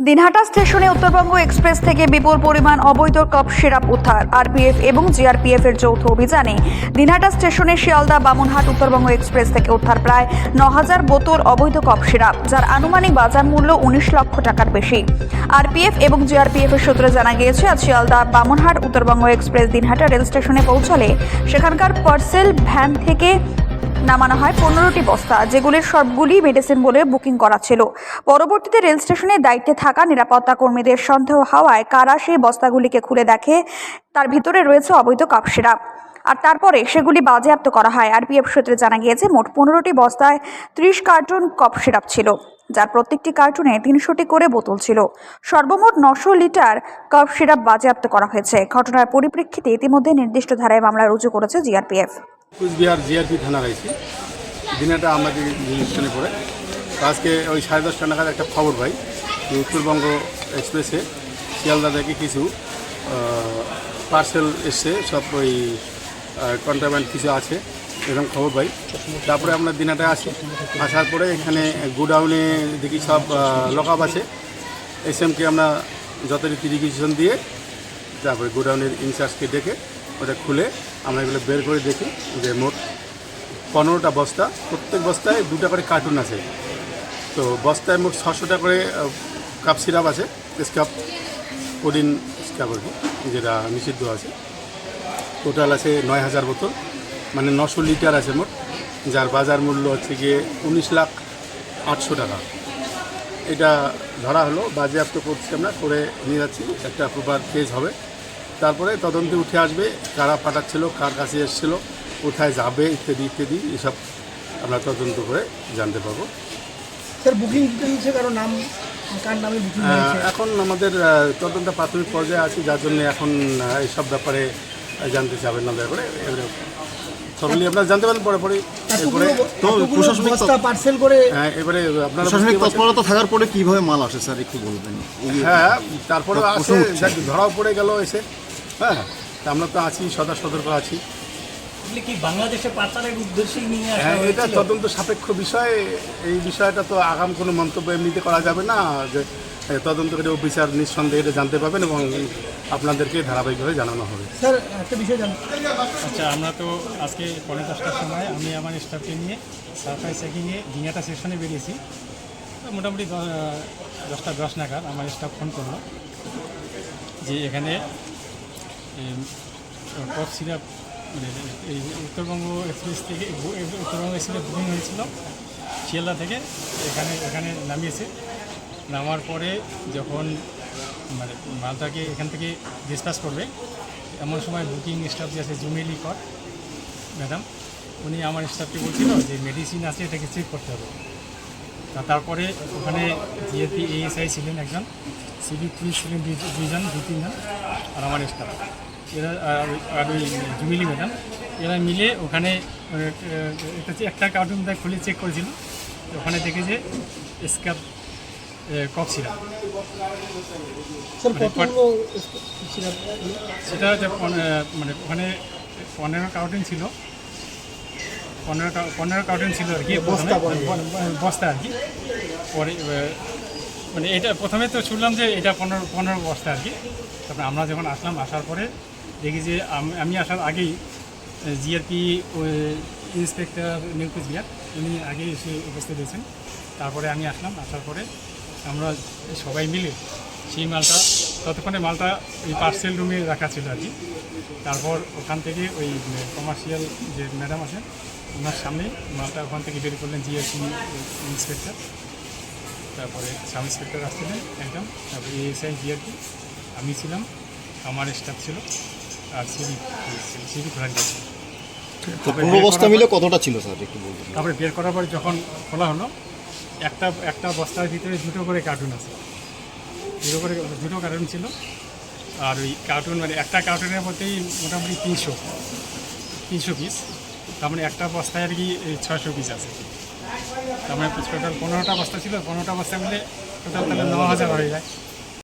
দিনহাটা স্টেশনে উত্তরবঙ্গ এক্সপ্রেস থেকে বিপুল পরিমাণ অবৈধ কাপ সিরাপ উদ্ধার, আরপিএফ এবং জিআরপিএফ এর যৌথ অভিযানে দিনহাটা স্টেশনে শিয়ালদা বামনহাট উত্তরবঙ্গ এক্সপ্রেস থেকে উদ্ধার প্রায় ন হাজার বোতল অবৈধ কাপ সিরাপ, যার আনুমানিক বাজার মূল্য উনিশ লক্ষ টাকার বেশি। আরপিএফ এবং জিআরপিএফ এর সূত্রে জানা গিয়েছে, আজ শিয়ালদা বামনহাট উত্তরবঙ্গ এক্সপ্রেস দিনহাটা রেল স্টেশনে পৌঁছালে সেখানকার পার্সেল ভ্যান থেকে নামানো হয় পনেরোটি বস্তা, যেগুলির সবগুলি মেডিসিন বলে বুকিং করা ছিল। পরবর্তীতে রেল স্টেশনের দায়িত্বে থাকা নিরাপত্তা কর্মীদের সন্দেহ হওয়ায় কারা সেই বস্তাগুলিকে খুলে দেখে, তার ভিতরে রয়েছে অবৈধ কাপ সিরাপ আর তারপরে সেগুলি বাজেয়াপ্ত করা হয়। আরপিএফ সূত্রে জানা গিয়েছে, মোট পনেরোটি বস্তায় ত্রিশ কার্টুন কপ সিরাপ ছিল, যার প্রত্যেকটি কার্টুনে তিনশোটি করে বোতল ছিল। সর্বমোট নশো লিটার কাপ সিরাপ বাজেয়াপ্ত করা হয়েছে। ঘটনার পরিপ্রেক্ষিতে ইতিমধ্যে নির্দিষ্ট ধারায় মামলা রুজু করেছে জিআরপিএফ। কুচবিহার জিআরপি থানা রয়েছে দিনেটা আমাদের স্টেশনে পড়ে আজকে ওই সাড়ে দশটা নাগাদ একটা খবর পাই যে উত্তরবঙ্গ এক্সপ্রেসে শিয়ালদা থেকে কিছু পার্সেল এসছে, সব ওই কন্ট্রাব্যান্ড কিছু আছে, এরকম খবর পাই। তারপরে আমরা দিনাটা আসি। আসার পরে এখানে গোডাউনে দেখি সব লক আপ আছে। এস এমকে আমরা যথারীতি রিকুইজিশন দিয়ে তারপরে গোডাউনের ইনচার্জকে ডেকে ওটা খুলে আমরা এগুলো বের করে দেখি যে মোট পনেরোটা বস্তা, প্রত্যেক বস্তায় দুটা করে কার্টুন আছে। তো বস্তায় মোট ছশোটা করে কাপ সিরাপ আছে স্কাপ কোডিন স্কাপ আর কি, যেটা নিষিদ্ধ আছে। টোটাল আছে নয় হাজার বোতল মানে নশো লিটার আছে মোট, যার বাজার মূল্য হচ্ছে গিয়ে উনিশ লাখ আটশো টাকা। এটা ধরা হলো, বাজেয়াপ্ত করছি আমরা, করে নিয়ে যাচ্ছি, একটা প্রপার কেস হবে। তারপরে তদন্তে উঠে আসবে কারা পাঠাচ্ছিল কার কাছে এসেছিল কোথায় যাবে ইত্যাদি ইত্যাদি এসব আমরা তদন্ত করে জানতে পারব। স্যার বুকিং হয়েছে কারও নাম? কার নামে বুকিং এখন আমাদের তদন্ত প্রাথমিক পর্যায়ে আছে যার জন্য এখন এইসব ব্যাপারে জানতে চাবেন না দয়া করে এবারে সবগুলি আপনারা জানতে পারেন পরে পরে এরপরে তো প্রশাসনিক পার্সেল করে হ্যাঁ, এবারে আপনারা প্রশাসনিক তৎপরতা থাকার পরে কীভাবে মাল আসে স্যার একটু বলবেন। হ্যাঁ তারপরে উঠছে। ধরাও পড়ে গেল এসে। হ্যাঁ তা আমরা তো আছি সদা সতর্ক আছি। কি বাংলাদেশে পাচারের উদ্দেশ্যে নিয়ে হ্যাঁ এটা তদন্ত সাপেক্ষ বিষয়। এই বিষয়টা তো আগাম কোনো মন্তব্য এমনিতে করা যাবে না যে তদন্তকারী অফিসার নিঃসন্দেহে এটা জানতে পাবেন এবং আপনাদেরকে ধারাবাহিকভাবে জানানো হবে। স্যার একটা বিষয় জান আচ্ছা আমরা তো আজকে পনেরো দশটার সময় আমি আমার স্টাফকে নিয়ে সারপ্রাইজ চেকিংয়ে দিনাটা সেকশনে বেরিয়েছি। মোটামুটি দশটা দশ নাগাদ আমার স্টাফ ফোন করল যে এখানে কফ সিরাপ মানে এই উত্তরবঙ্গ এক্সপ্রেস থেকে উত্তরবঙ্গ এক্সপ্রেস বুকিং হয়েছিল শিয়ালদা থেকে, এখানে এখানে নামিয়েছে। নামার পরে যখন মানে মালটাকে এখান থেকে ডিসপাস করবে, এমন সময় বুকিং স্টাফ যে আছে জুমেলি কর ম্যাডাম উনি আমার স্টাফকে বলছিল যে মেডিসিন আছে, এটাকে চেক করতে হবে। তারপরে ওখানে জিএপি এএসআই ছিলেন একজন সিবি পুলিশ ছিলেন দুই- দুইজন দুই তিনজন, আর আমার স্টাফ এরা আর ওই- জুমিলি ম্যাডাম এরা মিলে ওখানে একটা একটা কার্টুন দেখ খুলে চেক করেছিল ওখানে দেখে যে স্ক্যাপ কফ সিরাপ সেটা হচ্ছে মানে ওখানে পনেরো কার্টুন ছিল। পনেরো পনেরো কার্টুন ছিল আর কি বস্তা আর কি। পরে মানে এটা প্রথমে তো শুনলাম যে এটা পনেরো পনেরো বস্তা আর কি। তারপরে আমরা যখন আসলাম আসার পরে দেখি যে আম- আসার আগেই জিআরপি ইন্সপেক্টর নিউ কুচবিহার উনি আগেই এসে উপস্থিত হয়েছেন। তারপরে আমি আসলাম, আসার পরে আমরা সবাই মিলে সেই মালটা, ততক্ষণে মালটা ওই পার্সেল রুমে রাখা ছিল আর কি। তারপর ওখান থেকে ওই কমার্শিয়াল যে ম্যাডাম আছেন ওনার সামনেই মালটা ওখান থেকে বের করলেন জিএসসি ইন্সপেক্টর তারপরে সাব ইন্সপেক্টর আসছিলেন একজন, তারপরে এএসআই জিআরপি আমি ছিলাম। আমার স্টাফ ছিল আর সিবি সিবি পনেরো বস্তা মিলে কতটা ছিল স্যার একটু বলবেন তারপরে বের করার পর যখন খোলা হলো একটা একটা বস্তার ভিতরে দুটো করে কার্টুন আছে। দুটো করে দুটো কার্টুন ছিল আর ওই কার্টুন মানে একটা কার্টুনের মধ্যেই মোটামুটি তিনশো তিনশো পিস তার মানে একটা বস্তায় আর কি ছয়শো পিস আছে। তার মানে টোটাল পনেরোটা বস্তা ছিল পনেরোটা বস্তা মিলে টোটাল তাহলে ন হাজার হয়ে যায়।